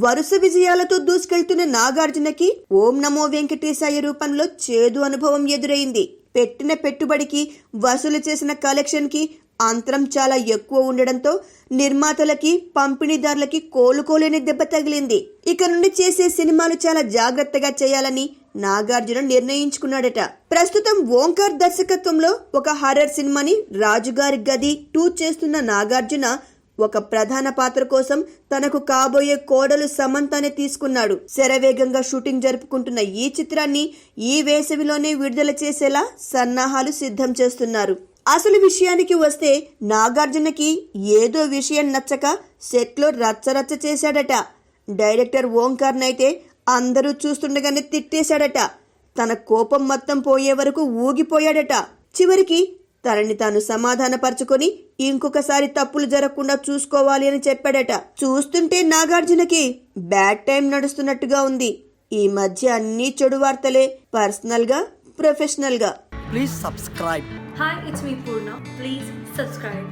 వరుస విజయాలతో దూసుకెళ్తున్న నాగార్జునకి ఓం నమో వెంకటేశాయ రూపంలో చేదు అనుభవం ఎదురైంది. పెట్టిన పెట్టుబడికి వసూలు చేసిన కలెక్షన్కి అంతరం చాలా ఎక్కువ ఉండడంతో నిర్మాతలకి పంపిణీదారులకి కోలుకోలేని దెబ్బ తగిలింది. ఇక నుండి చేసే సినిమాలు చాలా జాగ్రత్తగా చేయాలని నాగార్జున నిర్ణయించుకున్నాడట. ప్రస్తుతం ఓంకార్ దర్శకత్వంలో ఒక హర్రర్ సినిమాని రాజుగారి గది టూ చేస్తున్న నాగార్జున ఒక ప్రధాన పాత్ర కోసం తనకు కాబోయే కోడలు సమంతానే తీసుకున్నాడు. శరవేగంగా షూటింగ్ జరుపుకుంటున్న ఈ చిత్రాన్ని ఈ వేసవిలోనే విడుదల చేసేలా సన్నాహాలు సిద్ధం చేస్తున్నారు. అసలు విషయానికి వస్తే నాగార్జునకి ఏదో విషయం నచ్చక సెట్లో రచ్చరచ్చ చేశాడట. డైరెక్టర్ ఓంకార్నైతే అందరూ చూస్తుండగానే తిట్టేశాడట. తన కోపం మొత్తం పోయే వరకు ఊగిపోయాడట. చివరికి తనని తాను సమాధానపరుచుకొని ఇంకొకసారి తప్పులు జరగకుండా చూసుకోవాలి అని చెప్పాడట చూస్తుంటే నాగార్జునకి బ్యాడ్ టైం నడుస్తున్నట్టుగా ఉంది ఈ మధ్య అన్ని చెడు వార్తలే పర్సనల్గా ప్రొఫెషనల్గా Please subscribe. Hi, it's me Purna. Please subscribe.